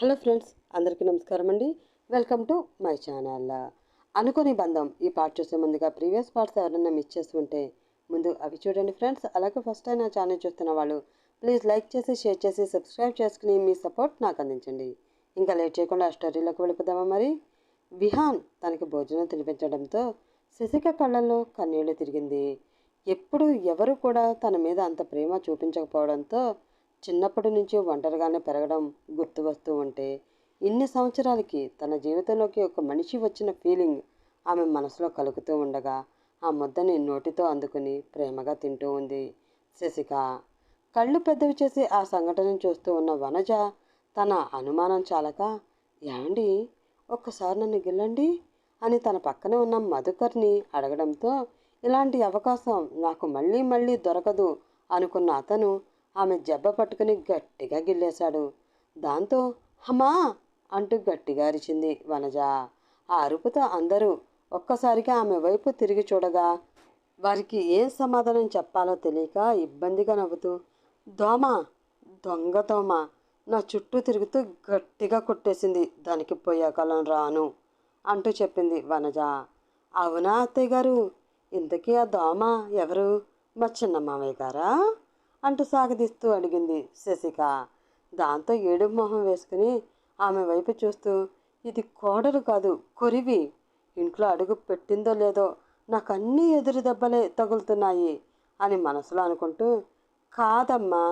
Hello friends అందరికీ నమస్కారం అండి. Welcome to my channel. అనుకోని బంధం ఈ పార్ట్ చూసే ముందుగా ప్రీవియస్ పార్ట్స్ ఎవరైనా మిస్ చేసి ఉంటే ముందు అవి చూడండి ఫ్రెండ్స్. అలాగే ఫస్ట్ టైం నా ఛానల్ చూస్తున్న వాళ్ళు ప్లీజ్ లైక్ చేసి షేర్ చేసి సబ్స్క్రైబ్ చేసుకుని మీ సపోర్ట్ నాకు అందించండి. ఇంకా లేట్ చేయకుండా ఆ స్టోరీలోకి వెళ్ళిపోదామా మరి? విహాన్ తనకి భోజనం తినిపించడంతో శశిక కళ్ళల్లో కన్నీళ్ళు తిరిగింది. ఎప్పుడు ఎవరు కూడా తన మీద అంత ప్రేమ చూపించకపోవడంతో చిన్నప్పటి నుంచి ఒంటరిగానే పెరగడం గుర్తు వస్తూ ఉంటే ఇన్ని సంవత్సరాలకి తన జీవితంలోకి ఒక మనిషి వచ్చిన ఫీలింగ్ ఆమె మనసులో కలుగుతూ ఉండగా ఆ ముద్దని నోటితో అందుకుని ప్రేమగా తింటూ ఉంది. శశిక కళ్ళు పెద్దవి చేసి ఆ సంఘటనను చూస్తూ ఉన్న వనజ తన అనుమానం చాలక ఏమండి ఒక్కసారి నన్ను గిల్లండి అని తన పక్కనే ఉన్న మధుకర్ని అడగడంతో ఇలాంటి అవకాశం నాకు మళ్ళీ మళ్ళీ దొరకదు అనుకున్న అతను ఆమె జబ్బ పట్టుకుని గట్టిగా గిల్లేశాడు. దాంతో హమా అంటూ గట్టిగా అరిచింది వనజ. ఆ అరుపుతో అందరూ ఒక్కసారిగా ఆమె వైపు తిరిగి చూడగా వారికి ఏం సమాధానం చెప్పాలో తెలియక ఇబ్బందిగా నవ్వుతూ దోమ దొంగ దోమ నా చుట్టూ తిరుగుతూ గట్టిగా కొట్టేసింది దానికి పోయాకాలం రాను అంటూ చెప్పింది వనజ. అవునా అత్తయ్య గారు? ఇంతకీ ఆ దోమ ఎవరు? మా చిన్న మామయ్య గారా? అంటూ సాగదీస్తూ అడిగింది శశిక. దాంతో ఏడు మొహం వేసుకుని ఆమె వైపు చూస్తూ ఇది కోడలు కాదు కొరివి. ఇంట్లో అడుగు పెట్టిందో లేదో నాకు అన్నీ ఎదురు దెబ్బలే తగులుతున్నాయి అని మనసులో అనుకుంటూ కాదమ్మా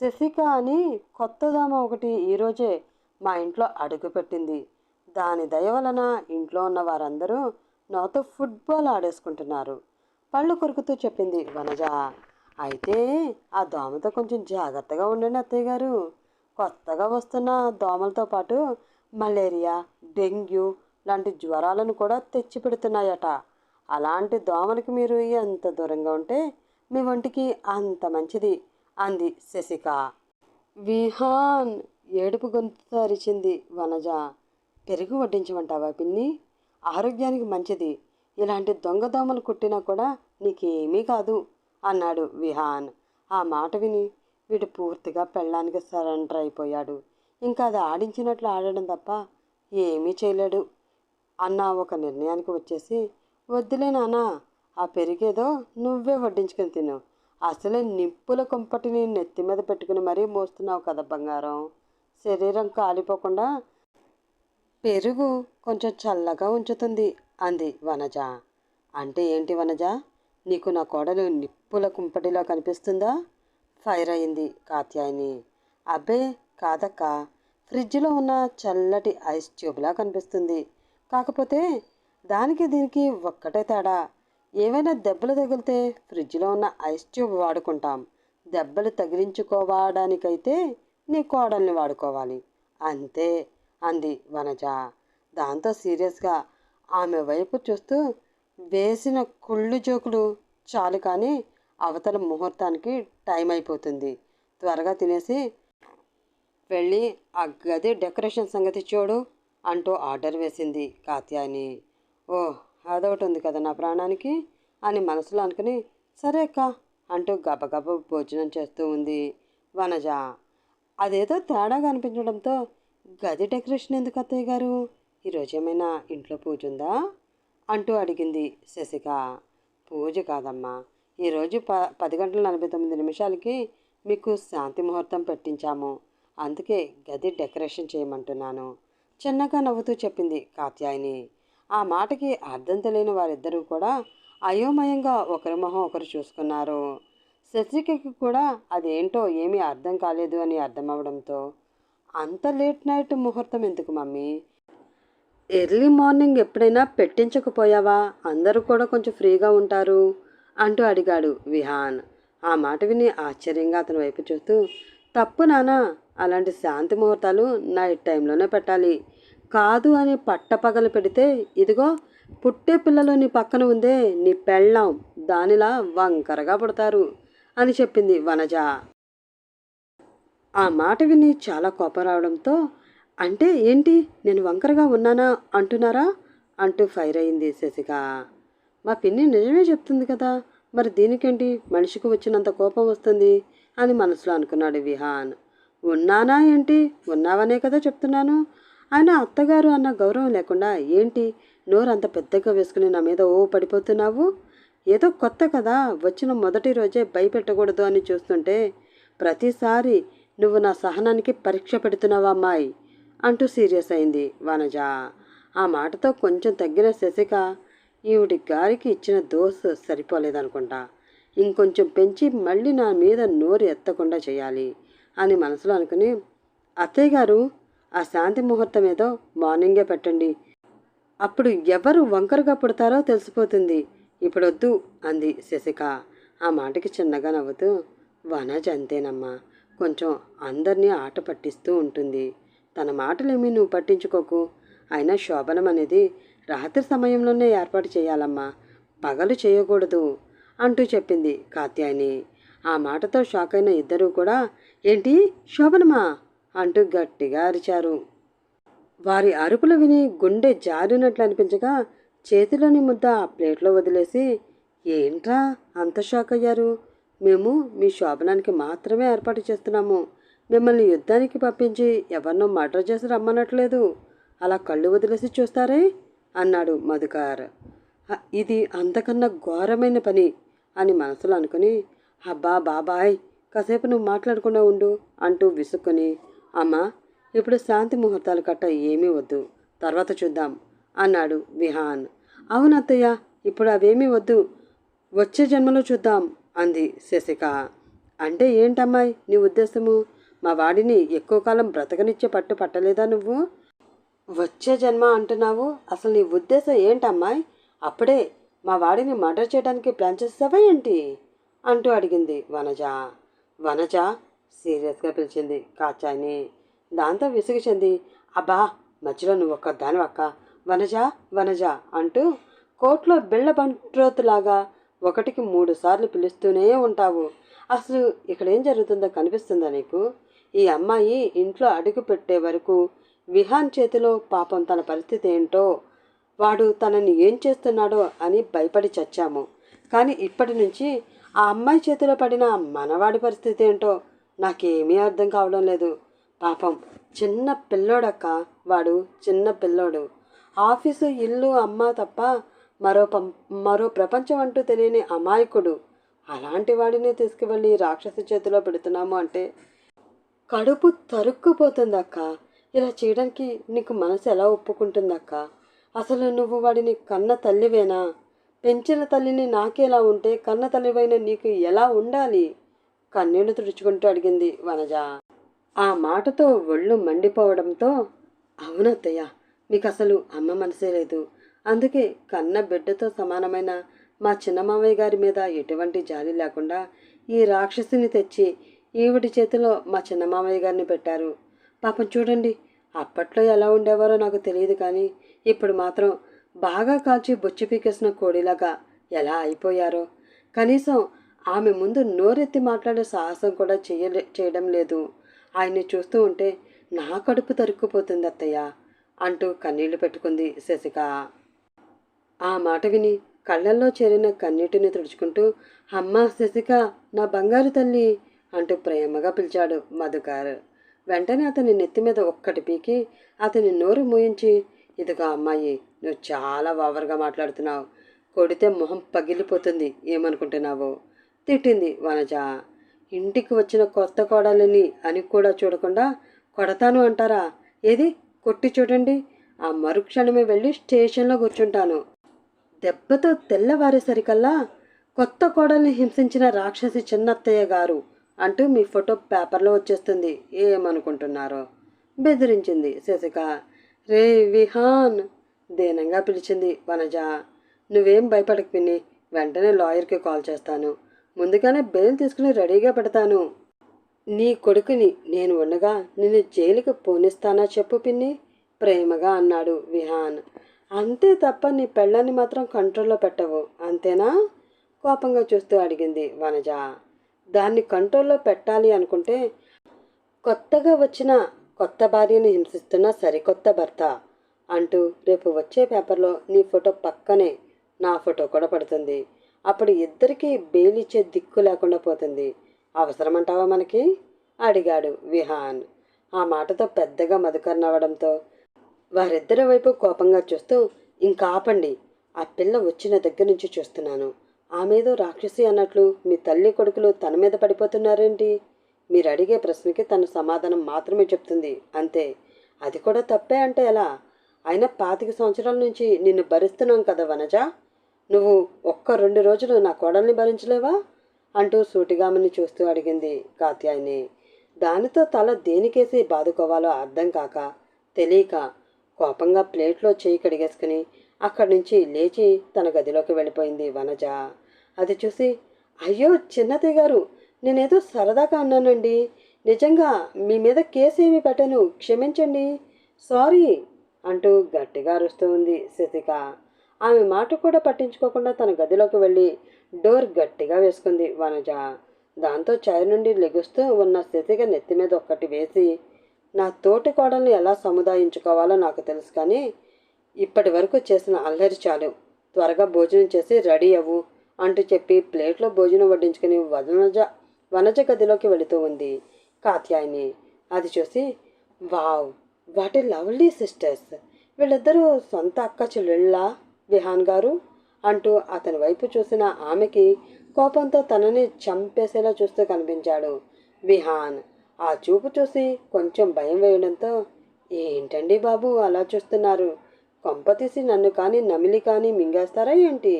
శశిక అని కొత్తదామ ఒకటి ఈరోజే మా ఇంట్లో అడుగు పెట్టింది. దాని దయ వలన ఇంట్లో ఉన్న వారందరూ నాతో ఫుట్బాల్ ఆడేసుకుంటున్నారు పళ్ళు కొరుకుతూ చెప్పింది వనజ. అయితే ఆ దోమతో కొంచెం జాగ్రత్తగా ఉండండి అత్తయ్య గారు. కొత్తగా వస్తున్న దోమలతో పాటు మలేరియా డెంగ్యూ లాంటి జ్వరాలను కూడా తెచ్చి పెడుతున్నాయట. అలాంటి దోమలకి మీరు ఎంత దూరంగా ఉంటే మీ ఒంటికి అంత మంచిది అంది శశిక. విహాన్ ఏడుపు గొంతుతో అరిచింది వనజ. పెరుగు వడ్డించమంటావా పిన్ని? ఆరోగ్యానికి మంచిది. ఇలాంటి దొంగ దోమలు కుట్టినా కూడా నీకేమీ కాదు. అన్నాడు విహాన్. ఆ మాట విని వీడు పూర్తిగా పెళ్ళానికి సరెండర్ అయిపోయాడు. ఇంకా అది ఆడించినట్లు ఆడడం తప్ప ఏమీ చేయలేడు అన్న ఒక నిర్ణయానికి వచ్చేసి వద్దులే నాన్న ఆ పెరిగేదో నువ్వే వడ్డించుకుని తిను. అసలే నిప్పుల కుంపటిని నెత్తి మీద పెట్టుకుని మరీ మోస్తున్నావు కదా బంగారం. శరీరం కాలిపోకుండా పెరుగు కొంచెం చల్లగా ఉంచుతుంది అంది వనజ. అంటే ఏంటి వనజ? నీకు నా కోడలు పుల కుంపటిలో కనిపిస్తుందా? ఫైర్ అయింది కాత్యాయని. అబ్బే కాదక్క. ఫ్రిడ్జ్లో ఉన్న చల్లటి ఐస్ ట్యూబ్లా కనిపిస్తుంది. కాకపోతే దానికి దీనికి ఒక్కటే తేడా. ఏవైనా దెబ్బలు తగిలితే ఫ్రిడ్జ్లో ఉన్న ఐస్ ట్యూబ్ వాడుకుంటాం. దెబ్బలు తగిలించుకోవడానికైతే నీ కోడల్ని వాడుకోవాలి. అంతే అంది వనజ. దాంతో సీరియస్గా ఆమె వైపు చూస్తూ వేసిన కుళ్ళు జోకులు చాలు కానీ అవతల ముహూర్తానికి టైం అయిపోతుంది. త్వరగా తినేసి వెళ్ళి ఆ గది డెకరేషన్ సంగతి చూడు అంటూ ఆర్డర్ వేసింది కాత్యాయని. ఓ అదొకటి ఉంది కదా నా ప్రాణానికి అని మనసులో అనుకుని సరే అక్క అంటూ గబగబ భోజనం చేస్తూ ఉంది వనజ. అదేదో తేడాగా అనిపించడంతో గది డెకరేషన్ ఎందుకు అత్తయ్య గారు? ఈరోజు ఏమైనా ఇంట్లో పూజ ఉందా? అంటూ అడిగింది శశిక. పూజ కాదమ్మా ఈరోజు ప పది గంటల నలభై తొమ్మిది నిమిషాలకి మీకు శాంతి ముహూర్తం పెట్టించాము. అందుకే గది డెకరేషన్ చేయమంటున్నాను. చిన్నగా నవ్వుతూ చెప్పింది కాత్యాయని. ఆ మాటకి అర్థం తెలియని వారిద్దరూ కూడా అయోమయంగా ఒకరి మొహం ఒకరు చూసుకున్నారు. శశికకి కూడా అదేంటో ఏమీ అర్థం కాలేదు అని అర్థమవడంతో అంత లేట్ నైట్ ముహూర్తం ఎందుకు మమ్మీ? ఎర్లీ మార్నింగ్ ఎప్పుడైనా పెట్టించకపోయావా? అందరూ కూడా కొంచెం ఫ్రీగా ఉంటారు. అంటూ అడిగాడు విహాన్. ఆ మాట విని ఆశ్చర్యంగా అతని వైపు చూస్తూ తప్పు నానా అలాంటి శాంతి ముహూర్తాలు నైట్ టైంలోనే పెట్టాలి. కాదు అని పట్టపగలు పెడితే ఇదిగో పుట్టే పిల్లలు నీ పక్కన ఉందే నీ పెళ్ళాం దానిలా వంకరగా పుడతారు అని చెప్పింది వనజ. ఆ మాట విని చాలా కోపం రావడంతో అంటే ఏంటి? నేను వంకరగా ఉన్నానా? అంటున్నారా? అంటూ ఫైర్ అయింది శశిక. మా పిన్ని నిజమే చెప్తుంది కదా. మరి దీనికేంటి? మనిషికి వచ్చినంత కోపం వస్తుంది అని మనసులో అనుకున్నాడు విహాన్. ఉన్నానా ఏంటి? ఉన్నావనే కదా చెప్తున్నాను. ఆయన అత్తగారు అన్న గౌరవం లేకుండా ఏంటి? నోరు అంత పెద్దగా వేసుకుని నా మీద ఓ పడిపోతున్నావు? ఏదో కొత్త కదా. వచ్చిన మొదటి రోజే భయపెట్టకూడదు అని చూస్తుంటే ప్రతిసారి నువ్వు నా సహనానికి పరీక్ష పెడుతున్నావా అమ్మాయి? అంటూ సీరియస్ అయింది వనజ. ఆ మాటతో కొంచెం తగ్గిన శశిక ఈవిడి గారికి ఇచ్చిన దోశ సరిపోలేదనుకుంటా. ఇంకొంచెం పెంచి మళ్ళీ నా మీద నోరు ఎత్తకుండా చేయాలి అని మనసులో అనుకుని అత్తయ్య గారు ఆ శాంతి ముహూర్తం ఏదో మార్నింగే పెట్టండి. అప్పుడు ఎవరు వంకరగా పుడతారో తెలిసిపోతుంది. ఇప్పుడొద్దు అంది శశిక. ఆ మాటకి చిన్నగా నవ్వుతూ వనజ్ అంతేనమ్మా. కొంచెం అందరినీ ఆట పట్టిస్తూ ఉంటుంది. తన మాటలేమీ నువ్వు పట్టించుకోకు. అయినా శోభనం అనేది రాత్రి సమయంలోనే ఏర్పాటు చేయాలమ్మా. పగలు చేయకూడదు అంటూ చెప్పింది కాత్యాయని. ఆ మాటతో షాక్ అయిన ఇద్దరూ కూడా ఏంటి శోభనమా? అంటూ గట్టిగా అరిచారు. వారి అరుపులు విని గుండె జారినట్లు అనిపించగా చేతిలోని ముద్ద ఆ ప్లేట్లో వదిలేసి ఏంట్రా అంత షాక్ అయ్యారు? మేము మీ శోభనానికి మాత్రమే ఏర్పాటు చేస్తున్నాము. మిమ్మల్ని యుద్ధానికి పంపించి ఎవరినో మర్డర్ చేసి రమ్మనట్లేదు. అలా కళ్ళు వదిలేసి చూస్తారే? అన్నాడు మధుకార్. ఇది అంతకన్నా ఘోరమైన పని అని మనసులో అనుకుని అబ్బా బాబాయ్ కాసేపు నువ్వు మాట్లాడకుండా ఉండు అంటూ విసుక్కుని అమ్మా ఇప్పుడు శాంతి ముహూర్తాలు కట్ట ఏమీ వద్దు తర్వాత చూద్దాం అన్నాడు విహాన్. అవునత్తయ్య ఇప్పుడు అవేమీ వద్దు వచ్చే జన్మలో చూద్దాం అంది శశిక. అంటే ఏంటమ్మాయి నీ ఉద్దేశము? మా వాడిని ఎక్కువ కాలం బ్రతకనిచ్చే పట్టు పట్టలేదా నువ్వు? వచ్చే జన్మ అంటున్నావు? అసలు నీ ఉద్దేశం ఏంటమ్మాయి? అప్పుడే మా వాడిని మర్డర్ చేయడానికి ప్లాన్ చేస్తావా ఏంటి? అంటూ అడిగింది వనజ. వనజ సీరియస్గా పిలిచింది కాచాయిని దాంతో విసుగు చెంది అబ్బా మధ్యలో నువ్వు ఒక్క దాని ఒక్క వనజ వనజ అంటూ కోర్టులో బిళ్ళ బంట్రోతులాగా ఒకటికి మూడు సార్లు పిలుస్తూనే ఉంటావు. అసలు ఇక్కడ ఏం జరుగుతుందో కనిపిస్తుందా నీకు? ఈ అమ్మాయి ఇంట్లో అడుగు పెట్టే వరకు విహాన్ చేతిలో పాపం తన పరిస్థితి ఏంటో వాడు తనని ఏం చేస్తున్నాడో అని భయపడి చచ్చాము. కానీ ఇప్పటి నుంచి ఆ అమ్మాయి చేతిలో పడిన మనవాడి పరిస్థితి ఏంటో నాకేమీ అర్థం కావడం లేదు. పాపం చిన్న పిల్లోడక్క వాడు చిన్న పిల్లోడు. ఆఫీసు ఇల్లు అమ్మ తప్ప మరో పం మరో ప్రపంచం అంటూ తెలియని అమాయకుడు. అలాంటి వాడిని తీసుకువెళ్ళి రాక్షసి చేతిలో పెడుతున్నాము అంటే కడుపు తరుక్కుపోతుందక్క. ఇలా చేయడానికి నీకు మనసు ఎలా ఒప్పుకుంటుందక్క? అసలు నువ్వు వాడిని కన్న తల్లివేనా? పెంచిన తల్లిని నాకేలా ఉంటే కన్న తల్లివైన నీకు ఎలా ఉండాలి? కన్నీళ్ళు తుడుచుకుంటూ అడిగింది వనజ. ఆ మాటతో ఒళ్ళు మండిపోవడంతో అవునత్తయ్య మీకు అసలు అమ్మ మనసే లేదు. అందుకే కన్న బిడ్డతో సమానమైన మా చిన్నమామయ్య గారి మీద ఎటువంటి జాలి లేకుండా ఈ రాక్షసిని తెచ్చి ఈవిడి చేతిలో మా చిన్నమామయ్య గారిని పెట్టారు. పాపం చూడండి అప్పట్లో ఎలా ఉండేవారో నాకు తెలియదు కానీ ఇప్పుడు మాత్రం బాగా కాల్చి బొచ్చి పీకేసిన కోడిలాగా ఎలా అయిపోయారో. కనీసం ఆమె ముందు నోరెత్తి మాట్లాడే సాహసం కూడా చేయలే చేయడం లేదు. ఆయన్ని చూస్తూ ఉంటే నా కడుపు తరుక్కుపోతుంది అత్తయ్య అంటూ కన్నీళ్ళు పెట్టుకుంది శశిక. ఆ మాట విని కళ్ళల్లో చేరిన కన్నీటిని తుడుచుకుంటూ అమ్మ శశిక నా బంగారు తల్లి అంటూ ప్రేమగా పిలిచాడు మధుకార్. వెంటనే అతని నెత్తి మీద ఒక్కటి పీకి అతని నోరు మూయించి ఇదిగో అమ్మాయి నువ్వు చాలా ఓవర్గా మాట్లాడుతున్నావు. కొడితే మొహం పగిలిపోతుంది. ఏమనుకుంటున్నావు? తిట్టింది వనజ. ఇంటికి వచ్చిన కొత్త కోడలిని అని కూడా చూడకుండా కొడతాను అంటారా? ఏది? కొట్టి చూడండి. ఆ మరుక్షణమే వెళ్ళి స్టేషన్లో కూర్చుంటాను. దెబ్బతో తెల్లవారేసరికల్లా కొత్త కోడల్ని హింసించిన రాక్షసి చిన్నత్తయ్య గారు అంటూ మీ ఫోటో పేపర్లో వచ్చేస్తుంది. ఏమనుకుంటున్నారో? బెదిరించింది శశిక. రే విహాన్! దీనంగా పిలిచింది వనజ. నువ్వేం భయపడకు పిన్ని. వెంటనే లాయర్కి కాల్ చేస్తాను. ముందుగానే బెయిల్ తీసుకుని రెడీగా పెడతాను. నీ కొడుకుని నేను ఉండగా నిన్ను జైలుకి పోనిస్తానా చెప్పు పిన్ని? ప్రేమగా అన్నాడు విహాన్. అంతే తప్ప నీ పెళ్ళాన్ని మాత్రం కంట్రోల్లో పెట్టవు. అంతేనా? కోపంగా చూస్తూ అడిగింది వనజ. దాన్ని కంట్రోల్లో పెట్టాలి అనుకుంటే కొత్తగా వచ్చిన కొత్త భార్యని హింసిస్తున్న సరికొత్త భర్త అంటూ రేపు వచ్చే పేపర్లో నీ ఫోటో పక్కనే నా ఫోటో కూడా పడుతుంది. అప్పుడు ఇద్దరికీ బేలిచ్చే దిక్కు లేకుండా పోతుంది. అవసరమంటావా మనకి? అడిగాడు విహాన్. ఆ మాటతో పెద్దగా మధుకర్ నవ్వడంతో వారిద్దరి వైపు కోపంగా చూస్తూ ఇంకా ఆపండి. ఆ పిల్ల వచ్చిన దగ్గర నుంచి చూస్తున్నాను. ఆమెదో రాక్షసి అన్నట్లు మీ తల్లి కొడుకులు తన మీద పడిపోతున్నారేంటి? మీరు అడిగే ప్రశ్నకి తన సమాధానం మాత్రమే చెప్తుంది. అంతే. అది కూడా తప్పే అంటే ఎలా? అయినా పాతిక సంవత్సరాల నుంచి నిన్ను భరిస్తున్నాం కదా వనజ? నువ్వు ఒక్క రెండు రోజులు నా కోడల్ని భరించలేవా? అంటూ సూటిగామని చూస్తూ అడిగింది కాత్యాయిని. దానితో తల దేనికేసి బాదుకోవాలో అర్థం కాక తెలియక కోపంగా ప్లేట్లో చేయి కడిగేసుకుని అక్కడి నుంచి లేచి తన గదిలోకి వెళ్ళిపోయింది వనజ. అది చూసి అయ్యో చిన్నతయ్య గారు నేనేదో సరదాగా అన్నానండి. నిజంగా మీ మీద కేసు ఏమి పెట్టను. క్షమించండి. సారీ అంటూ గట్టిగా అరుస్తూ ఉంది శశిక ఆమె మాట కూడా పట్టించుకోకుండా తన గదిలోకి వెళ్ళి డోర్ గట్టిగా వేసుకుంది వనజ. దాంతో చైర్ నుండి లెగుస్తూ ఉన్న శశిక నెత్తి మీద ఒక్కటి వేసి నా తోటి కోడల్ని ఎలా సముదాయించుకోవాలో నాకు తెలుసు కానీ ఇప్పటి వరకు చేసిన అల్లరి చాలు. త్వరగా భోజనం చేసి రెడీ అవ్వు అంటూ చెప్పి ప్లేట్లో భోజనం వడ్డించుకుని వనజ వనజ గదిలోకి వెళుతూ ఉంది కాత్యాయని. అది చూసి వావ్ వాటి లవ్లీ సిస్టర్స్! వీళ్ళిద్దరూ సొంత అక్క చెల్లెళ్ళా? విహాన్ గారు? అంటూ అతని వైపు చూసిన ఆమెకి కోపంతో తనని చంపేసేలా చూస్తూ కనిపించాడు విహాన్. ఆ చూపు చూసి కొంచెం భయం వేయడంతో ఏంటండి బాబు అలా చూస్తున్నారు? కొంపతీసి నన్ను కానీ నమిలి కానీ మింగేస్తారా ఏంటి?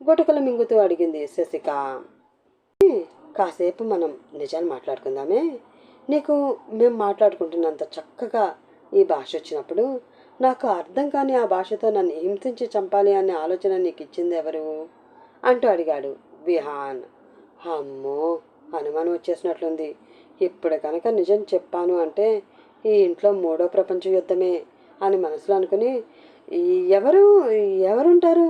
గుటకలు మింగుతూ అడిగింది శశిక. కాసేపు మనం నిజాలు మాట్లాడుకుందామే. నీకు మేము మాట్లాడుకుంటున్నంత చక్కగా ఈ భాష వచ్చినప్పుడు నాకు అర్థం కాని ఆ భాషతో నన్ను హింసించి చంపాలి అనే ఆలోచన నీకు ఇచ్చింది ఎవరు? అంటూ అడిగాడు విహాన్. అమ్మో అనుమానం వచ్చేసినట్లుంది. ఇప్పుడు కనుక నిజం చెప్పాను అంటే ఈ ఇంట్లో మూడో ప్రపంచ యుద్ధమే అని మనసులో అనుకుని ఎవరు ఎవరుంటారు?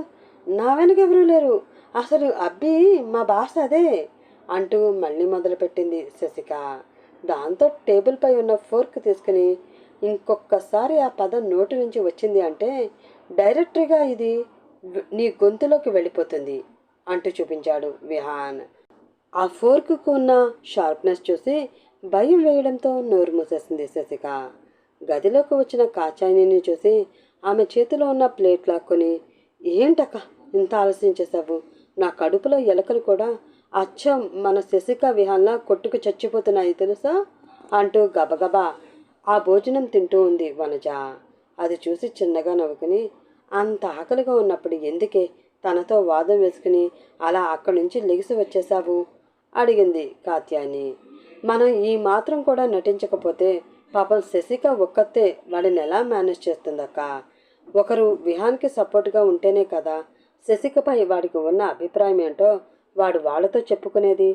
నా వెనక ఎవరూ లేరు. అసలు అబ్బి మా భాష అదే అంటూ మళ్ళీ మొదలుపెట్టింది శశిక. దాంతో టేబుల్పై ఉన్న ఫోర్క్ తీసుకుని ఇంకొకసారి ఆ పదం నోటి నుంచి వచ్చింది అంటే డైరెక్టర్గా ఇది నీ గొంతులోకి వెళ్ళిపోతుంది అంటూ చూపించాడు విహాన్. ఆ ఫోర్క్కు ఉన్న షార్ప్నెస్ చూసి భయం వేయడంతో నోరు మూసేసింది శశిక. గదిలోకి వచ్చిన కాచాయిని చూసి ఆమె చేతిలో ఉన్న ప్లేట్ లాక్కొని ఏంటక్క ఇంత ఆలస్యం చేశావు? నా కడుపులో ఎలకలు కూడా అచ్చం మన శశిక విహాన్లా కొట్టుకు చచ్చిపోతున్నాయి తెలుసా? అంటూ గబగబా ఆ భోజనం తింటూ ఉంది వనజ. అది చూసి చిన్నగా నవ్వుకుని అంత ఆకలిగా ఉన్నప్పుడు ఎందుకే తనతో వాదం వేసుకుని అలా అక్కడి నుంచి లెగిసి వచ్చేశావు? అడిగింది కాత్యాని మనం ఈ మాత్రం కూడా నటించకపోతే పాపం శశిక ఒక్కతే వాడిని ఎలా మేనేజ్ చేస్తుందక్క? ఒకరు విహాన్కి సపోర్ట్గా ఉంటేనే కదా శశికపై వాడికి ఉన్న అభిప్రాయం ఏంటో వాడు వాళ్ళతో చెప్పుకునేది.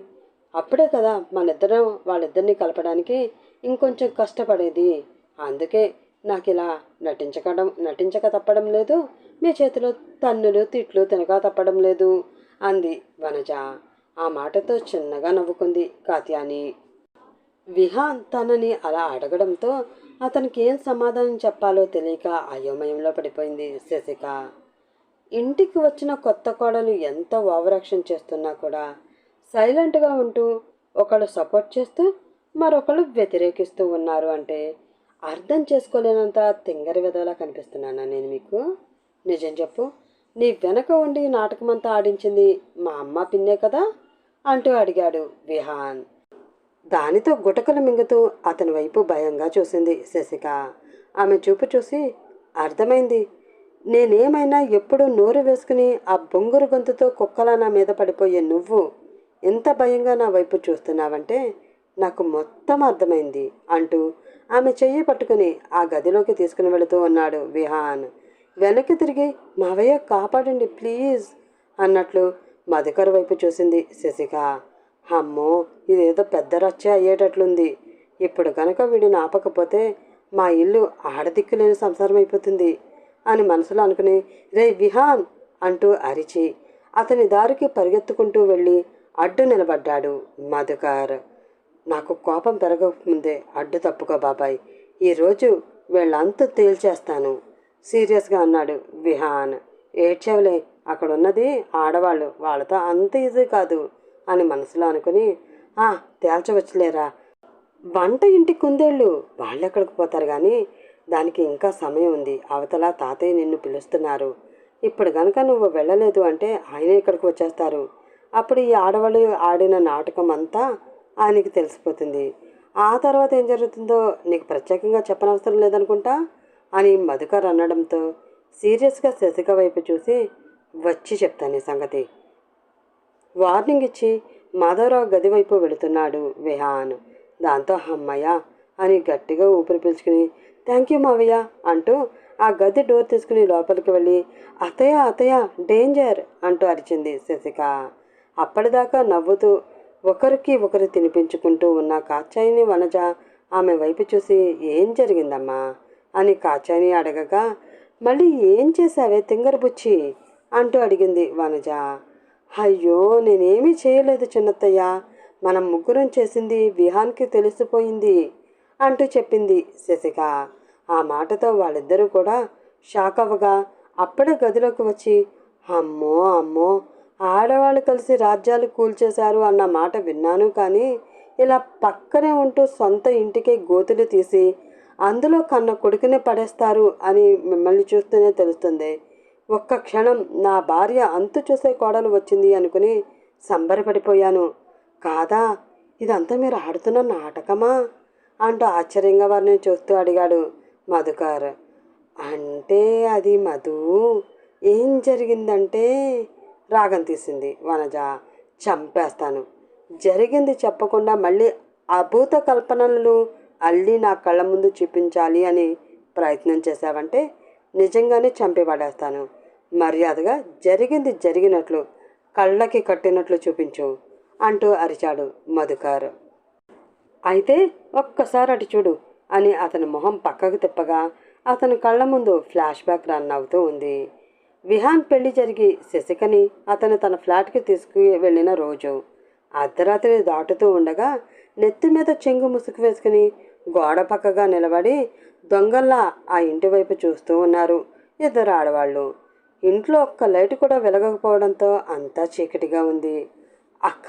అప్పుడే కదా మనిద్దరం వాళ్ళిద్దరిని కలపడానికి ఇంకొంచెం కష్టపడేది. అందుకే నాకు ఇలా నటించకడం నటించక తప్పడం లేదు మీ చేతిలో తన్నులు తిట్లు తినక తప్పడం లేదు అంది వనజ. ఆ మాటతో చిన్నగా నవ్వుకుంది కాత్యాని. విహాన్ తనని అలా అడగడంతో అతనికి ఏం సమాధానం చెప్పాలో తెలియక అయోమయంలో పడిపోయింది శశిక. ఇంటికి వచ్చిన కొత్త కోడలు ఎంత ఓవరాక్షన్ చేస్తున్నా కూడా సైలెంట్గా ఉంటూ ఒకళ్ళు సపోర్ట్ చేస్తూ మరొకళ్ళు వ్యతిరేకిస్తూ ఉన్నారు అంటే అర్థం చేసుకోలేనంత తింగరి విధవలా కనిపిస్తున్నానా నేను మీకు? నిజం చెప్పు. నీ వెనక ఉండి నాటకమంతా ఆడించింది మా అమ్మ పిన్నే కదా? అంటూ అడిగాడు విహాన్. దానితో గుటకలు మింగుతూ అతని వైపు భయంగా చూసింది శశిక. ఆమె చూపు చూసి అర్థమైంది. నేనేమైనా ఎప్పుడు నోరు వేసుకుని ఆ బొంగురు గొంతుతో కుక్కలా నా మీద పడిపోయే నువ్వు ఎంత భయంగా నా వైపు చూస్తున్నావంటే నాకు మొత్తం అర్థమైంది అంటూ ఆమె చెయ్యి పట్టుకుని ఆ గదిలోకి తీసుకుని వెళుతూ ఉన్నాడు విహాన్. వెనక్కి తిరిగి మావయ్య కాపాడండి ప్లీజ్ అన్నట్లు మధుకర్ వైపు చూసింది శశిక. అమ్మో ఇదేదో పెద్ద రచ్చ అయ్యేటట్లుంది. ఇప్పుడు కనుక వీడిని ఆపకపోతే మా ఇల్లు ఆడదిక్కులేని సంసారం అయిపోతుంది అని మనసులో అనుకుని రే విహాన్ అంటూ అరిచి అతని దారికి పరిగెత్తుకుంటూ వెళ్ళి అడ్డు నిలబడ్డాడు మధుకార్. నాకు కోపం పెరగకముందే అడ్డు తప్పుకో బాబాయ్ ఈరోజు వీళ్ళంతా తేల్చేస్తాను సీరియస్గా అన్నాడు విహాన్. ఏడ్చేవలే అక్కడ ఉన్నది ఆడవాళ్ళు వాళ్ళతో అంత ఈజీ కాదు. అని మనసులో అనుకుని తేల్చవచ్చులేరా? వంట ఇంటి కుందేళ్ళు వాళ్ళెక్కడికి పోతారు కానీ దానికి ఇంకా సమయం ఉంది. అవతల తాతయ్య నిన్ను పిలుస్తున్నారు. ఇప్పుడు గనక నువ్వు వెళ్ళలేదు అంటే ఆయన ఇక్కడికి వచ్చేస్తారు. అప్పుడు ఈ ఆడవాళ్ళు ఆడిన నాటకం అంతా ఆయనకి తెలిసిపోతుంది. ఆ తర్వాత ఏం జరుగుతుందో నీకు ప్రత్యేకంగా చెప్పనవసరం లేదనుకుంటా? అని మధుకర్ అనడంతో సీరియస్గా శశిక వైపు చూసి వచ్చి చెప్తాను ఈ సంగతి. వార్నింగ్ ఇచ్చి మాధవరావు గది వైపు వెళుతున్నాడు విహాన్. దాంతో అమ్మయ్య అని గట్టిగా ఊపిరి పీల్చుకుని థ్యాంక్ యూ మావయ్య అంటూ ఆ గది డోర్ తీసుకుని లోపలికి వెళ్ళి అతయ్య అతయ్య డేంజర్ అంటూ అరిచింది శశిక. అప్పటిదాకా నవ్వుతూ ఒకరికి ఒకరు తినిపించుకుంటూ ఉన్న కాచాయిని వనజ ఆమె వైపు చూసి ఏం జరిగిందమ్మా? అని కాచాయిని అడగగా మళ్ళీ ఏం చేశావే తింగరబుచ్చి అంటూ అడిగింది వనజ. అయ్యో నేనేమీ చేయలేదు చిన్నత్తయ్య. మనం ముగ్గురం చేసింది విహాన్కి తెలిసిపోయింది అంటూ చెప్పింది శశిక. ఆ మాటతో వాళ్ళిద్దరూ కూడా షాక్ అవ్వగా అప్పుడే గదిలోకి వచ్చి అమ్మో అమ్మో ఆడవాళ్ళు కలిసి రాజ్యాలు కూల్చేశారు అన్న మాట విన్నాను కానీ ఇలా పక్కనే ఉంటూ సొంత ఇంటికి గోతులు తీసి అందులో కన్న కొడుకునే పడేస్తారు అని మిమ్మల్ని చూస్తూనే తెలుస్తుంది. ఒక్క క్షణం నా భార్య అంతు చూసే కోడలు వచ్చింది అనుకుని సంబరపడిపోయాను. కాదా ఇదంతా మీరు ఆడుతున్న నాటకమా? అంటూ ఆశ్చర్యంగా వారిని చూస్తూ అడిగాడు మధుకర్. అంటే అది మధు ఏం జరిగిందంటే? రాగం తీసింది వనజ. చంపేస్తాను. జరిగింది చెప్పకుండా మళ్ళీ అభూత కల్పనలు అల్లి నా కళ్ళ ముందు చూపించాలి అని ప్రయత్నం చేశావంటే నిజంగానే చంపి పడేస్తాను. మర్యాదగా జరిగింది జరిగినట్లు కళ్ళకి కట్టినట్లు చూపించు అంటూ అరిచాడు మధుకర్. అయితే ఒక్కసారి అటు చూడు అని అతని మొహం పక్కకు తిప్పగా అతని కళ్ళ ముందు ఫ్లాష్ బ్యాక్ రన్ అవుతూ ఉంది. విహాన్ పెళ్ళి జరిగి శశికని అతను తన ఫ్లాట్కి తీసుకు వెళ్ళిన రోజు. అర్ధరాత్రి దాటుతూ ఉండగా నెత్తి మీద చెంగు ముసుగు వేసుకుని గోడ పక్కగా నిలబడి దొంగల్లా ఆ ఇంటి వైపు చూస్తూ ఉన్నారు ఇద్దరు ఆడవాళ్ళు. ఇంట్లో ఒక్క లైట్ కూడా వెలగకపోవడంతో అంతా చీకటిగా ఉంది. అక్క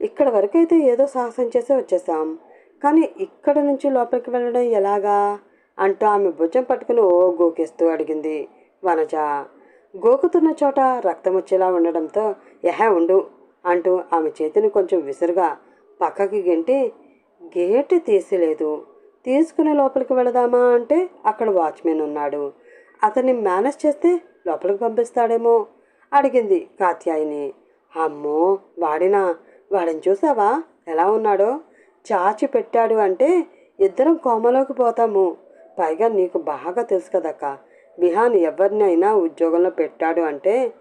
ఇక్కడ వరకైతే ఏదో సాహసం చేసి వచ్చేసాం. కానీ ఇక్కడ నుంచి లోపలికి వెళ్ళడం ఎలాగా? అంటూ ఆమె భుజం పట్టుకుని ఓ గోకిస్తూ అడిగింది వనజ. గోకుతున్న చోట రక్తం వచ్చేలా ఉండడంతో ఎహ ఉండు అంటూ ఆమె చేతిని కొంచెం విసురుగా పక్కకి గెంటి గేటు తీసిలేదు. తీసుకుని లోపలికి వెళదామా అంటే అక్కడ వాచ్మెన్ ఉన్నాడు. అతన్ని మేనేజ్ చేస్తే లోపలికి పంపిస్తాడేమో? అడిగింది కాత్యాయిని. అమ్మో వాడినా వాడిని చూసావా? ఎలా ఉన్నాడో? చాచి పెట్టాడు అంటే ఇద్దరం కోమలోకి పోతాము. పైగా నీకు బాగా తెలుసు కదక్క. విహాన్ ఎవరినైనా ఉద్యోగంలో పెట్టాడు అంటే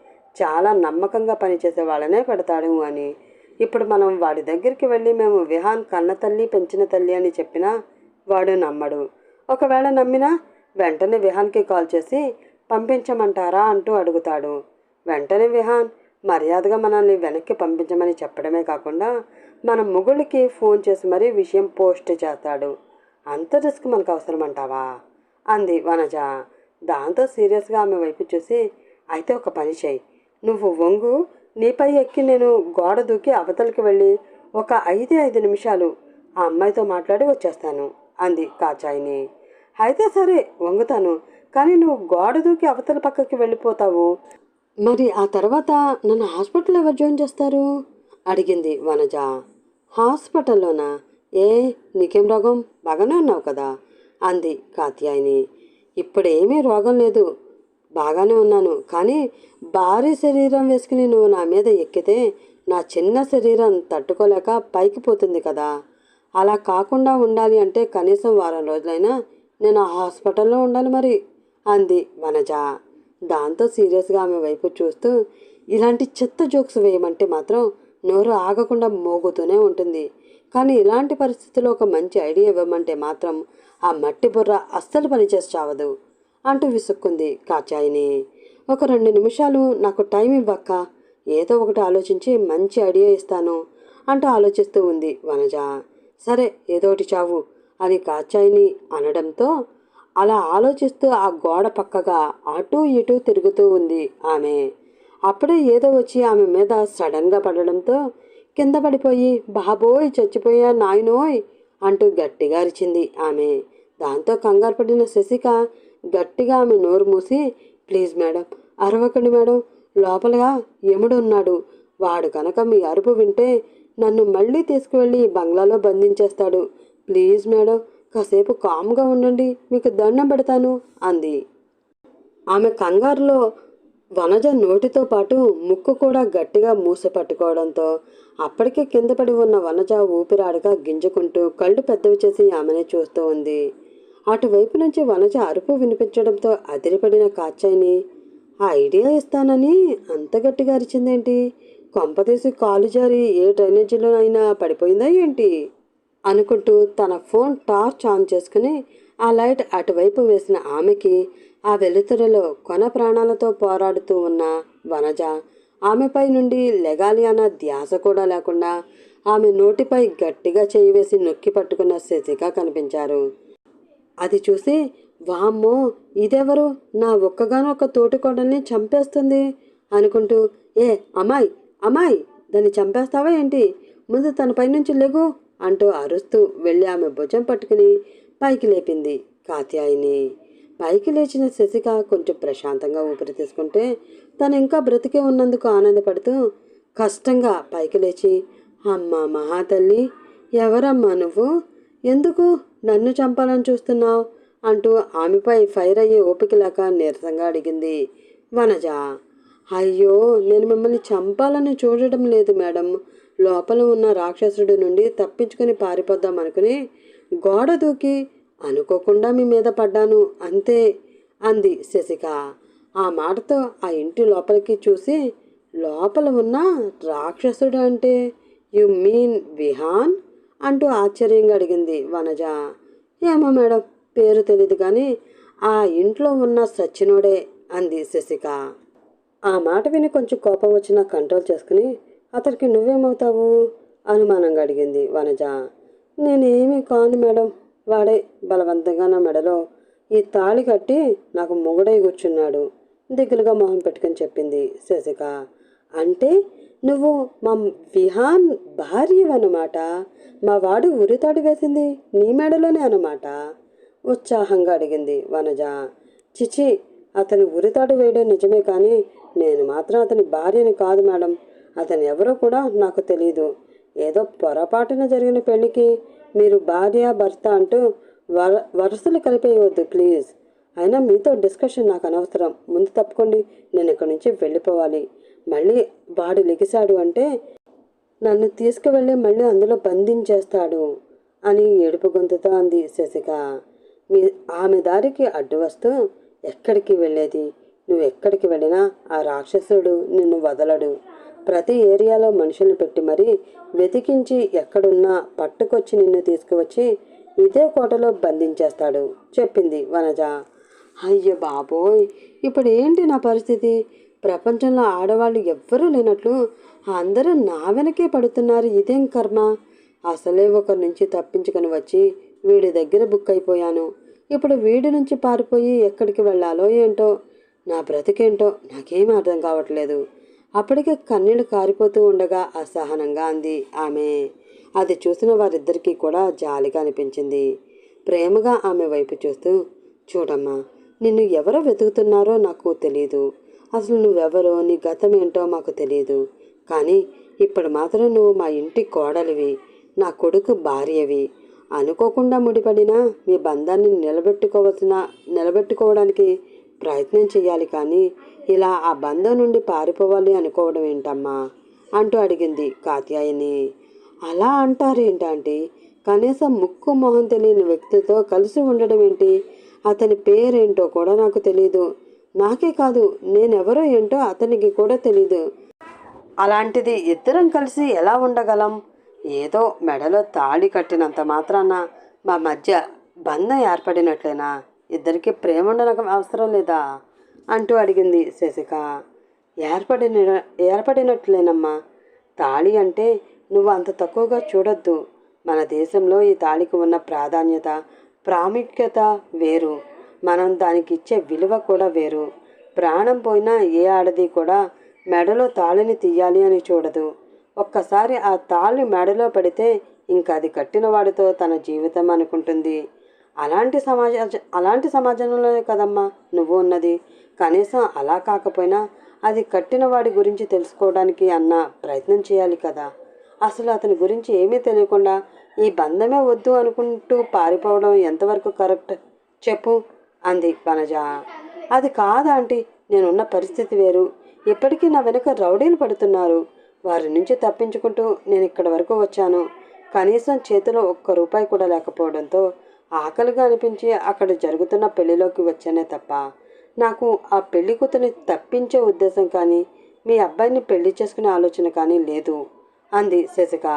చాలా నమ్మకంగా పనిచేసే వాళ్ళనే పెడతాడు అని. ఇప్పుడు మనం వాడి దగ్గరికి వెళ్ళి మేము విహాన్ కన్న తల్లి పెంచిన తల్లి అని చెప్పినా వాడు నమ్మడు. ఒకవేళ నమ్మినా వెంటనే విహాన్కి కాల్ చేసి పంపించమంటారా అంటూ అడుగుతాడు. వెంటనే విహాన్ మర్యాదగా మనల్ని వెనక్కి పంపించమని చెప్పడమే కాకుండా మన ముగుళ్ళకి ఫోన్ చేసి మరీ విషయం పోస్ట్ చేస్తాడు. అంత రిస్క్ మనకు అవసరమంటావా? అంది వనజ. దాంతో సీరియస్గా ఆమె వైపు చూసి అయితే ఒక పని చేయి. నువ్వు వంగు నీపై ఎక్కి నేను గోడ దూకి అవతలకి వెళ్ళి ఒక ఐదే ఐదు నిమిషాలు ఆ అమ్మాయితో మాట్లాడి వచ్చేస్తాను అంది కాచాయిని. అయితే సరే వంగుతాను. కానీ నువ్వు గోడ దూకి అవతల పక్కకి వెళ్ళిపోతావు. మరి ఆ తర్వాత నన్ను హాస్పిటల్ ఎవరు జాయిన్ చేస్తారు? అడిగింది వనజ. హాస్పిటల్లోనా? ఏ నీకేం రోగం? బాగానే ఉన్నావు కదా అంది కాత్యాయిని. ఇప్పుడేమీ రోగం లేదు. బాగానే ఉన్నాను కానీ భారీ శరీరం వేసుకుని నువ్వు నా మీద ఎక్కితే నా చిన్న శరీరం తట్టుకోలేక పైకి పోతుంది కదా. అలా కాకుండా ఉండాలి అంటే కనీసం వారం రోజులైనా నేను ఆ హాస్పిటల్లో ఉండాలి మరి. అంది వనజ. దాంతో సీరియస్గా ఆమె వైపు చూస్తూ ఇలాంటి చెత్త జోక్స్ వేయమంటే మాత్రం నోరు ఆగకుండా మోగుతూనే ఉంటుంది. కానీ ఇలాంటి పరిస్థితుల్లో ఒక మంచి ఐడియా ఇవ్వమంటే మాత్రం ఆ మట్టి బుర్ర అస్సలు పనిచేసి చావదు అంటూ విసుక్కుంది కాచాయిని ఒక రెండు నిమిషాలు నాకు టైం ఇవ్వక్క. ఏదో ఒకటి ఆలోచించి మంచి ఐడియా ఇస్తాను అంటూ ఆలోచిస్తూ ఉంది వనజ. సరే ఏదో ఒకటి చావు అని కాచాయిని అనడంతో అలా ఆలోచిస్తూ ఆ గోడ పక్కగా అటూ ఇటూ తిరుగుతూ ఉంది ఆమె. అప్పుడే ఏదో వచ్చి ఆమె మీద సడన్గా పడడంతో కింద పడిపోయి బాబోయ్ చచ్చిపోయా నాయనోయ్ అంటూ గట్టిగా అరిచింది ఆమె. దాంతో కంగారు పడిన శశిక గట్టిగా ఆమె నోరు మూసి ప్లీజ్ మేడం అరవకండి మేడం లోపలగా యముడు ఉన్నాడు వాడు కనుక మీ అరుపు వింటే నన్ను మళ్ళీ తీసుకువెళ్ళి బంగ్లాలో బంధించేస్తాడు. ప్లీజ్ మేడం కాసేపు కామ్గా ఉండండి మీకు దండం పెడతాను అంది. ఆమె కంగారులో వనజ నోటితో పాటు ముక్కు కూడా గట్టిగా మూస పట్టుకోవడంతో అప్పటికే కింద పడి ఉన్న వనజ ఊపిరాడక గింజుకుంటూ కళ్ళు పెద్దవి చేసి ఆమెనే చూస్తూ ఉంది. అటువైపు నుంచి వనజ అరుపు వినిపించడంతో అదిరిపడిన కాచాయిని ఆ ఐడియా ఇస్తానని అంత గట్టిగా అరిచిందేంటి? కొంపతీసి కాలు జారి ఏ డ్రైనేజీలో అయినా పడిపోయిందా ఏంటి? అనుకుంటూ తన ఫోన్ టార్చ్ ఆన్ చేసుకుని ఆ లైట్ అటువైపు వేసిన ఆమెకి ఆ వెలుతురులో కొన ప్రాణాలతో పోరాడుతూ ఉన్న వనజ. ఆమెపై నుండి లెగాలి అన్న ధ్యాస కూడా లేకుండా ఆమె నోటిపై గట్టిగా చేయి వేసి నొక్కి పట్టుకున్న శశిక కనిపించారు. అది చూసి వామ్మో ఇదెవరు? నా ఒక్కగానొక్క తోటికోడల్ని చంపేస్తుంది అనుకుంటూ ఏ అమ్మాయి అమ్మాయి దాన్ని చంపేస్తావా ఏంటి? ముందు తన పైనుంచి లెగు అంటూ అరుస్తూ వెళ్ళి ఆమె భుజం పట్టుకుని పైకి లేపింది కాత్యాయిని. పైకి లేచిన శశిక కొంచెం ప్రశాంతంగా ఊపిరి తీసుకుంటే తను ఇంకా బ్రతికే ఉన్నందుకు ఆనందపడుతూ కష్టంగా పైకి లేచి అమ్మ మహాతల్లి ఎవరమ్మా నువ్వు? ఎందుకు నన్ను చంపాలని చూస్తున్నావు? అంటూ ఆమెపై ఫైర్ అయ్యే ఓపికలేక నీరసంగా అడిగింది వనజ. అయ్యో నేను మిమ్మల్ని చంపాలని చూడటం లేదు మేడం. లోపల ఉన్న రాక్షసుడి నుండి తప్పించుకుని పారిపోద్దాం అనుకుని గోడ దూకి అనుకోకుండా మీ మీద పడ్డాను అంతే అంది శశిక. ఆ మాటతో ఆ ఇంటి లోపలికి చూసి లోపల ఉన్న రాక్షసుడు అంటే యు మీన్ విహాన్ అంటూ ఆశ్చర్యంగా అడిగింది వనజ. ఏమో మేడం పేరు తెలియదు కానీ ఆ ఇంట్లో ఉన్న సచ్చినోడే అంది శశిక. ఆ మాట విని కొంచెం కోపం వచ్చినా కంట్రోల్ చేసుకుని అతనికి నువ్వేమవుతావు? అనుమానంగా అడిగింది వనజ. నేనేమీ కాను మేడం. వాడే బలవంతంగా నా మెడలో ఈ తాళి కట్టి నాకు మొగుడై కూర్చున్నాడు. దిగులుగా మొహం పెట్టుకుని చెప్పింది శశిక. అంటే నువ్వు మా విహాన్ భార్యవన్నమాట. మా వాడు ఉరితాడు వేసింది నీ మెడలోనే అనమాట ఉత్సాహంగా అడిగింది వనజ. చిచి అతని ఉరితాడు వేయడం నిజమే కానీ నేను మాత్రం అతని భార్యని కాదు మేడం. అతను ఎవరో కూడా నాకు తెలియదు ఏదో పొరపాటున జరిగిన పెళ్ళికి మీరు భార్య భర్త అంటూ వర వరుసలు కలిపేయవద్దు ప్లీజ్. అయినా మీతో డిస్కషన్ నాకు అనవసరం. ముందు తప్పుకోండి నేను ఇక్కడి నుంచి వెళ్ళిపోవాలి. మళ్ళీ వాడు లెగిశాడు అంటే నన్ను తీసుకువెళ్ళి మళ్ళీ అందులో బంధించేస్తాడు అని ఏడుపు గొంతుతో అంది శశిక. మీ ఆమె దారికి అడ్డు వస్తూ ఎక్కడికి వెళ్ళేది? నువ్వు ఎక్కడికి వెళ్ళినా ఆ రాక్షసుడు నిన్ను వదలడు. ప్రతి ఏరియాలో మనుషుల్ని పెట్టి మరీ వెతికించి ఎక్కడున్నా పట్టుకొచ్చి నిన్ను తీసుకువచ్చి ఇదే కోటలో బంధించేస్తాడు చెప్పింది వనజ. అయ్యో బాబోయ్ ఇప్పుడు ఏంటి నా పరిస్థితి? ప్రపంచంలో ఆడవాళ్ళు ఎవ్వరూ లేనట్లు అందరూ నా వెనకే పడుతున్నారు ఇదేం కర్మ? అసలే ఒకరి నుంచి తప్పించుకొని వచ్చి వీడి దగ్గర బుక్ అయిపోయాను. ఇప్పుడు వీడి నుంచి పారిపోయి ఎక్కడికి వెళ్ళాలో ఏంటో నా బ్రతికేంటో నాకేం అర్థం కావట్లేదు. అప్పటికే కన్నీళ్ళు కారిపోతూ ఉండగా అసహనంగా అంది ఆమె. అది చూసిన వారిద్దరికీ కూడా జాలిగా అనిపించింది. ప్రేమగా ఆమె వైపు చూస్తూ చూడమ్మా నిన్ను ఎవరో వెతుకుతున్నారో నాకు తెలియదు అసలు నువ్వెవరో నీ గతం ఏంటో మాకు తెలియదు కానీ ఇప్పుడు మాత్రం నువ్వు మా ఇంటి కోడలివి నా కొడుకు భార్యవి. అనుకోకుండా ముడిపడిన మీ బంధాన్ని నిలబెట్టుకోవాల్సిన నిలబెట్టుకోవడానికి ప్రయత్నం చేయాలి కానీ ఇలా ఆ బంధం నుండి పారిపోవాలి అనుకోవడం ఏంటమ్మా? అంటూ అడిగింది కాత్యాయని. అలా అంటారేంటంటే కనీసం ముక్కు మొహం తెలియని వ్యక్తితో కలిసి ఉండడం ఏంటి? అతని పేరేంటో కూడా నాకు తెలియదు నాకే కాదు నేనెవరో ఏంటో అతనికి కూడా తెలీదు. అలాంటిది ఇద్దరం కలిసి ఎలా ఉండగలం? ఏదో మెడలో తాళి కట్టినంత మాత్రాన మా మధ్య బంధం ఏర్పడినట్లేనా? ఇద్దరికి ప్రేమ ఉండడం అవసరం లేదా? అంటూ అడిగింది శశిక. ఏర్పడిన ఏర్పడినట్లేనమ్మా. తాళి అంటే నువ్వు అంత తక్కువగా చూడొద్దు. మన దేశంలో ఈ తాళికి ఉన్న ప్రాధాన్యత ప్రాముఖ్యత వేరు. మనం దానికి ఇచ్చే విలువ కూడా వేరు. ప్రాణం పోయినా ఏ ఆడది కూడా మెడలో తాళిని తీయాలి అని చూడదు. ఒక్కసారి ఆ తాళి మెడలో పడితే ఇంకా అది కట్టిన వాడితో తన జీవితం అనుకుంటుంది. అలాంటి సమాజ అలాంటి సమాజంలోనే కదమ్మా నువ్వు ఉన్నది. కనీసం అలా కాకపోయినా అది కట్టిన వాడి గురించి తెలుసుకోవడానికి అన్న ప్రయత్నం చేయాలి కదా. అసలు అతని గురించి ఏమీ తెలియకుండా ఈ బంధమే వద్దు అనుకుంటూ పారిపోవడం ఎంతవరకు కరెక్ట్? చెప్పు అంది వనజ. అది కాదా ఆంటీ? నేనున్న పరిస్థితి వేరు. ఇప్పటికీ నా వెనుక రౌడీలు పడుతున్నారు. వారి నుంచి తప్పించుకుంటూ నేను ఇక్కడి వరకు వచ్చాను. కనీసం చేతిలో ఒక్క రూపాయి కూడా లేకపోవడంతో ఆకలిగా అనిపించి అక్కడ జరుగుతున్న పెళ్ళిలోకి వచ్చానే తప్ప నాకు ఆ పెళ్ళి కూతురిని తప్పించే ఉద్దేశం కానీ మీ అబ్బాయిని పెళ్ళి చేసుకునే ఆలోచన కానీ లేదు అంది శశిక.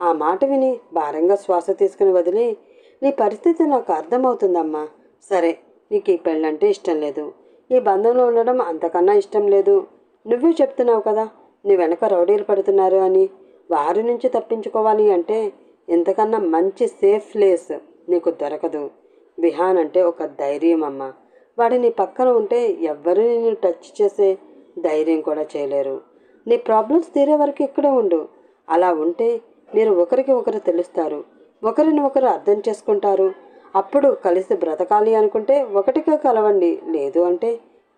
ఆ మాట విని భారంగా శ్వాస తీసుకుని వదిలి నీ పరిస్థితి నాకు అర్థమవుతుందమ్మా. సరే నీకు ఈ పెళ్ళంటే ఇష్టం లేదు. ఈ బంధంలో ఉండడం అంతకన్నా ఇష్టం లేదు. నువ్వే చెప్తున్నావు కదా నీ వెనక రౌడీలు పడుతున్నారు అని. వారి నుంచి తప్పించుకోవాలి అంటే ఇంతకన్నా మంచి సేఫ్ ప్లేస్ నీకు దొరకదు. విహాన్ అంటే ఒక ధైర్యం అమ్మ వాడిని పక్కన ఉంటే ఎవ్వరూ నిన్ను టచ్ చేసే ధైర్యం కూడా చేయలేరు. నీ ప్రాబ్లమ్స్ తీరే వరకు ఇక్కడే ఉండు. అలా ఉంటే మీరు ఒకరికి ఒకరు తెలుస్తారు. ఒకరిని ఒకరు అర్థం చేసుకుంటారు. అప్పుడు కలిసి బ్రతకాలి అనుకుంటే ఒకటిగా కలవండి. లేదు అంటే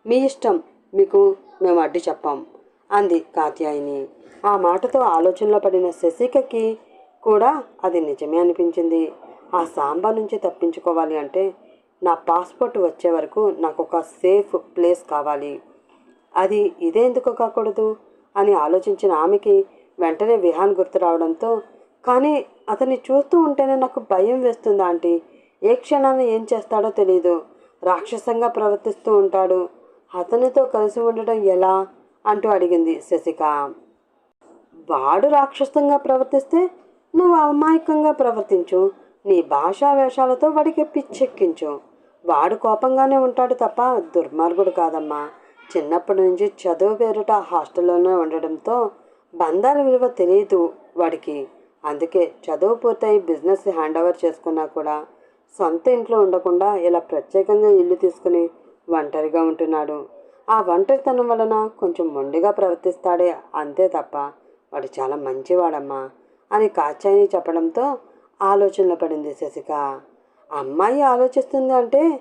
మీ ఇష్టం మీకు మేము అడ్డు చెప్పాం అంది కాత్యాయిని. ఆ మాటతో ఆలోచనలో పడిన శశికకి కూడా అది నిజమే అనిపించింది. ఆ సాంబ నుంచి తప్పించుకోవాలి అంటే నా పాస్పోర్ట్ వచ్చే వరకు నాకు ఒక సేఫ్ ప్లేస్ కావాలి. అది ఇదేందుకు కాకూడదు? అని ఆలోచించిన ఆమెకి వెంటనే విహాన్ గుర్తు రావడంతో కానీ అతన్ని చూస్తూ ఉంటేనే నాకు భయం వేస్తుంది ఆంటీ. ఏ క్షణాన్ని ఏం చేస్తాడో తెలియదు రాక్షసంగా ప్రవర్తిస్తూ ఉంటాడు. అతనితో కలిసి ఉండడం ఎలా? అంటూ అడిగింది శశిక. వాడు రాక్షసంగా ప్రవర్తిస్తే నువ్వు అమాయకంగా ప్రవర్తించు. నీ భాషా వేషాలతో వాడికి పిచ్చెక్కించు. వాడు కోపంగానే ఉంటాడు తప్ప దుర్మార్గుడు కాదమ్మా. చిన్నప్పటి నుంచి చదువు పేరుట హాస్టల్లోనే ఉండడంతో బంధాల విలువ తెలియదు వాడికి. అందుకే చదువు పూర్తయి బిజినెస్ హ్యాండ్ ఓవర్ చేసుకున్నా కూడా సొంత ఇంట్లో ఉండకుండా ఇలా ప్రత్యేకంగా ఇల్లు తీసుకుని ఒంటరిగా ఉంటున్నాడు. ఆ ఒంటరితనం వలన కొంచెం మొండిగా ప్రవర్తిస్తాడే అంతే తప్ప వాడు చాలా మంచివాడమ్మా అని కాచాయిని చెప్పడంతో ఆలోచనలో పడింది శశిక. అమ్మాయి ఆలోచిస్తుంది అంటే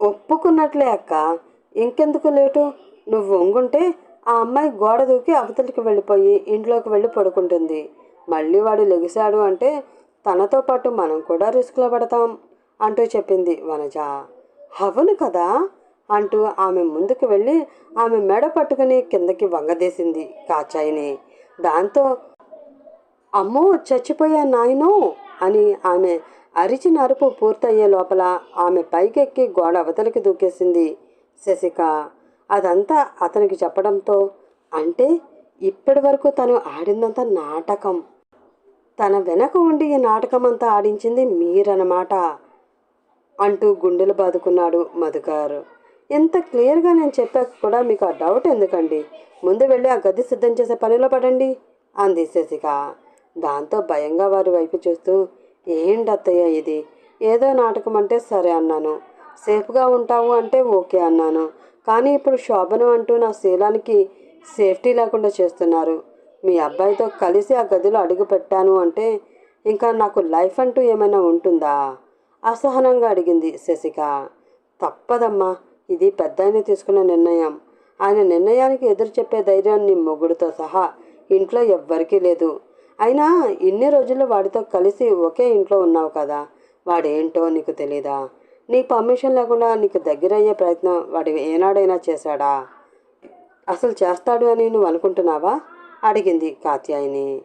ఒప్పుకున్నట్లే అక్క. ఇంకెందుకు లేటు? నువ్వు వంగుంటే ఆ అమ్మాయి గోడ దూకి అవతలికి వెళ్ళిపోయి ఇంట్లోకి వెళ్ళి పడుకుంటుంది. మళ్ళీ వాడు లెగిశాడు అంటే తనతో పాటు మనం కూడా రిస్క్లో పడతాం అంటూ చెప్పింది వనజ. అవును కదా? అంటూ ఆమె ముందుకు వెళ్ళి ఆమె మెడ పట్టుకుని కిందకి వంగదీసింది కాచాయిని. దాంతో అమ్మో చచ్చిపోయా నాయనో అని ఆమె అరిచిన అరుపు పూర్తయ్యే లోపల ఆమె పైకెక్కి గోడ అవతలికి దూకేసింది శశిక. అదంతా అతనికి చెప్పడంతో అంటే ఇప్పటి వరకు తను ఆడిందంతా నాటకం. తన వెనక ఉండి ఈ నాటకం అంతా ఆడించింది మీరన్నమాట అంటూ గుండెలు బాదుకున్నాడు మధుకర్. ఎంత క్లియర్గా నేను చెప్పాక కూడా మీకు ఆ డౌట్ ఎందుకండి? ముందు వెళ్ళి ఆ గది సిద్ధం చేసే పనిలో పడండి అంది శశిక. దాంతో భయంగా వారి వైపు చూస్తూ ఏంటి అత్తయ్య ఇది? ఏదో నాటకం అంటే సరే అన్నాను. సేఫ్గా ఉంటావు అంటే ఓకే అన్నాను. కానీ ఇప్పుడు శోభను అంటూ నా శీలానికి సేఫ్టీ లేకుండా చేస్తున్నారు. మీ అబ్బాయితో కలిసి ఆ గదిలో అడుగు పెట్టాను అంటే ఇంకా నాకు లైఫ్ అంటూ ఏమైనా ఉంటుందా? అసహనంగా అడిగింది శశిక. తప్పదమ్మా ఇది పెద్ద ఆయన తీసుకున్న నిర్ణయం. ఆయన నిర్ణయానికి ఎదురు చెప్పే ధైర్యం నీ మొగుడుతో సహా ఇంట్లో ఎవ్వరికీ లేదు. అయినా ఇన్ని రోజులు వాడితో కలిసి ఒకే ఇంట్లో ఉన్నావు కదా వాడేంటో నీకు తెలీదా? నీ పర్మిషన్ లేకుండా నీకు దగ్గరయ్యే ప్రయత్నం వాడు ఏనాడైనా చేశాడా? అసలు చేస్తాడు అని నువ్వు అనుకుంటున్నావా? అడిగింది కాత్యాయిని.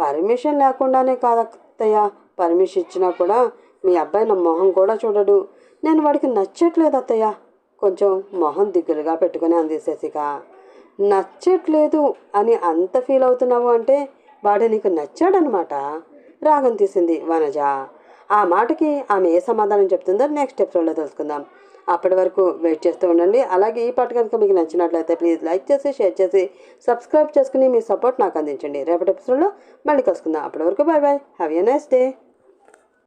పర్మిషన్ లేకుండానే కాదత్తయ్య పర్మిషన్ ఇచ్చినా కూడా మీ అబ్బాయి నా మొహం కూడా చూడడు. నేను వాడికి నచ్చట్లేదు అత్తయ్య. కొంచెం మొహం దిగులుగా పెట్టుకుని అంది శశిక. నచ్చట్లేదు అని అంత ఫీల్ అవుతున్నావు అంటే వాడు నీకు నచ్చాడనమాట? రాగం తీసింది వనజ. ఆ మాటకి ఆమె ఏ సమాధానం చెప్తుందో నెక్స్ట్ ఎపిసోడ్లో తెలుసుకుందాం. అప్పటి వరకు వెయిట్ చేస్తూ ఉండండి. అలాగే ఈ పాట కనుక మీకు నచ్చినట్లయితే ప్లీజ్ లైక్ చేసి షేర్ చేసి సబ్స్క్రైబ్ చేసుకుని మీ సపోర్ట్ నాకు అందించండి. రేపటి ఎపిసోడ్లో మళ్ళీ కలుసుకుందాం. అప్పటి వరకు bye bye have a nice day